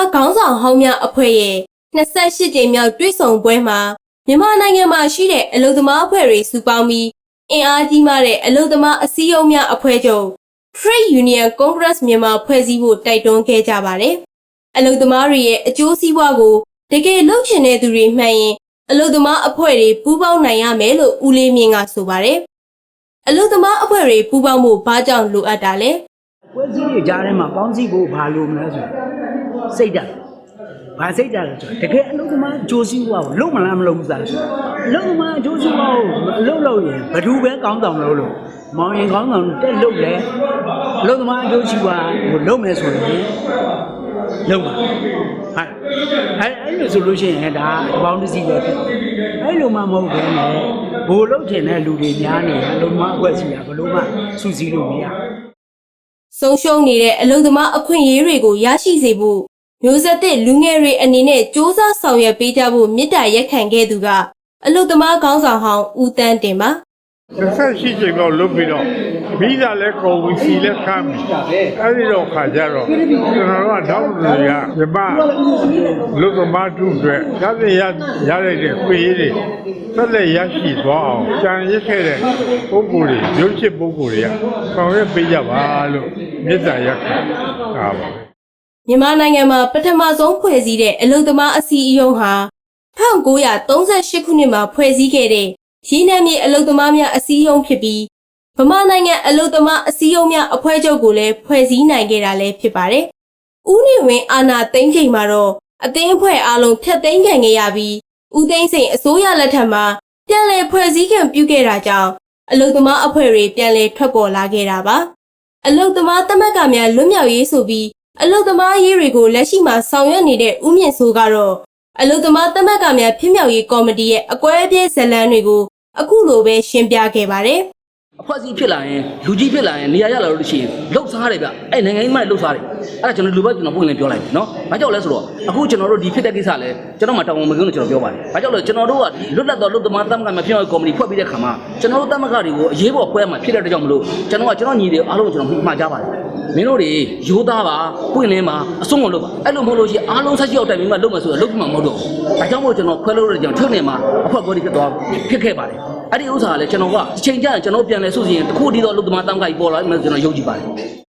သမားခေါင်းဆောင်ဟောင်းများအဖွဲ့ရဲ့28ကြိမ်မြောက်တွေ့ဆုံပွဲမှာမြန်မာနိုင်ငံမှာရှိတဲ့အလုံသမားအဖွဲ့တွေစုပေါင်းပြီးအင်အားကြီးမားတဲ့အလုံသမားအစည်းအရုံးများအဖွဲ့ချုပ် Trade Union Congress မြန်မာဖွဲ့စည်းဖို့တိုက်တွန်းခဲ့ကြပါတယ်။အလုံသမားတွေရဲ့အကျိုးစီးပွားကိုတကယ်လုပ်ချင်တဲ့သူတွေမှန်ရင်အလုံသမားအဖွဲ့တွေပူးပေါင်းနိုင်ရမယ်လို့ဦးလေးမြင့်ကဆိုပါတယ်။အလုံသမားအဖွဲ့တွေပူးပေါင်းဖို့ဘာကြောင့်လိုအပ်တာလဲပွဲစည်းတွေကြားထဲမှာပေါင်းစည်းဖို့ဘာလို့မလဲဆိုတော့ စိတ်ဓာတ်ဘာစိတ်ဓာတ်လဲဆိုတော့တကယ်အလုပ်သမားဂျိုးစည်းဘွားကိုလုံးမလားမလုံးဘူးသားဆိုအလုပ်သမားဂျိုးစည်းဘွားကိုအလုပ်လုပ်ရင်ဘယ်သူပဲကောင်းဆောင်လို့လို့မောင်ရင်ကောင်းဆောင်တက်လုပ်လဲအလုပ်သမားဂျိုးစည်းဘွားကိုလုံးမယ်ဆိုရင်လုံးပါဟုတ်အဲ့အဲ့လိုဆိုလို့ရှိရင်ဒါအပေါင်းတစ်စီပဲဖြစ်အဲ့လိုမှမဟုတ်ဘဲနဲ့ဘိုလ်လုံးချင်တဲ့လူတွေများနေတယ်အလုပ်သမားအဖွဲ့အစည်းကဘယ်လိုမှစူးစီးလို့မရဘူးဆုံးရှုံးနေတဲ့အလုံသမားအခွင့်အရေးတွေကိုရရှိစေဖို့ မျိုးဆက်သစ်လူငယ်တွေအနေနဲ့စ조사ဆောင်ရွက်ပေးကြဖို့မြစ်တာရက်ခံခဲ့သူကအလုံသမားခေါင်းဆောင်ဟောင်းဦးတန်းတင်ပါ28ချိန်လောက်လွတ်ပြီးတော့ဗီဇာလည်းကုန်ပြီစီလည်းခမ်းပြီအဲ့ဒီတော့ခါကြတော့ကျွန်တော်တို့ကတောင်းလူတွေကမြမလူသမားထုအတွက်ရတဲ့ရရတဲ့ခွေရေးတွေဆက်လက်ရရှိသွားအောင်ကြံရစ်ခဲ့တဲ့ပုံကိုယ်တွေရုပ်ချစ်ပုံကိုယ်တွေကဆောင်ရွက်ပေးကြပါလို့မေတ္တာရက်ခံတာပါပဲ မြန်မာနိုင်ငံမှာပထမဆုံးဖွဲ့စည်းတဲ့အလုံသမားအစည်းအရုံးဟာ1938ခုနှစ်မှာဖွဲ့စည်းခဲ့တဲ့ရင်းနှံမြေအလုံသမားများအစည်းအရုံးဖြစ်ပြီးဗမာနိုင်ငံအလုံသမားအစည်းအရုံးများအဖွဲ့ချုပ်ကိုလည်းဖွဲ့စည်းနိုင်ခဲ့တာလည်းဖြစ်ပါတယ်။ဦးနေဝင်းအာဏာသိမ်းချိန်မှာတော့အသင်းအဖွဲ့အလုံးဖျက်သိမ်းခံခဲ့ရပြီးဦးသိန်းစိန်အစိုးရလက်ထက်မှာပြန်လည်ဖွဲ့စည်းခံပြုခဲ့တာကြောင့်အလုံသမားအဖွဲ့တွေပြန်လည်ထွက်ပေါ်လာခဲ့တာပါ။အလုံသမားတမက်ကများလွတ်မြောက်ရေးဆိုပြီး အလုတ်သမားရေးတွေကိုလက်ရှိမှာဆောင်ရွက်နေတဲ့ဦးမြင့်စိုးကတော့အလုတ်သမားတမက်ကများဖြစ်မြောက်ရေးကော်မတီရဲ့အကွဲအပြဲဇတ်လန်းတွေကိုအခုလိုပဲရှင်းပြခဲ့ပါတယ်အဖွဲ့အစည်းဖြစ်လာရင်လူကြီးဖြစ်လာရင်နေရာရလာလို့ရှိရင်လှုပ်ရှားတယ်ဗျအဲ့နိုင်ငံရေးမှလှုပ်ရှားတယ် အဲ့ဒါကျွန်တော်လူပဲကျွန်တော်ပုံလင်းပြောလိုက်ပြီနော်ဘာကြောင့်လဲဆိုတော့အခုကျွန်တော်တို့ဒီဖြစ်တဲ့ကိစ္စလဲကျွန်တော်မှတောင်းဝန်မကင်းလို့ကျွန်တော်ပြောပါတယ်ဘာကြောင့်လဲကျွန်တော်တို့ကဒီလွတ်လပ်သောလူသမားသမဂ္ဂမှာဖြစ်အောင်ကော်မတီဖွဲ့ပြီးတဲ့ခါမှာကျွန်တော်တို့သမဂ္ဂတွေကိုအရေးပေါ်ဖွဲ့မှာဖြစ်တဲ့အတွက်ကြောင့်မလို့ကျွန်တော်ကကျွန်တော်ညီတွေအားလုံးကျွန်တော်မှားကြပါတယ်မင်းတို့တွေရိုးသားပါပွင့်လင်းပါအဆုံးမလုပ်ပါအဲ့လိုမဟုတ်လို့ရှိရင်အားလုံးဆက်ရှိအောင်တိုင်ပြီးမှလုပ်မယ်ဆိုတော့လုပ်မှမဟုတ်တော့ဘူးဒါကြောင့်မို့ကျွန်တော်ခွဲလို့ရတဲ့ကြောင့်ထုတ်နေမှာအဖွဲ့ပေါ်ဒီဖြစ်သွားဖြစ်ခဲ့ပါတယ်အဲ့ဒီဥစ္စာကလည်းကျွန်တော်ကအချိန်ကျရင်ကျွန်တော်ပြန်လဲစုစည်းရင်တစ်ခုတည်းသောအလုပ်သမားတမ်းခိုက်ပေါ်လာမယ်ကျွန်တော်ယုံကြည်ပါတယ်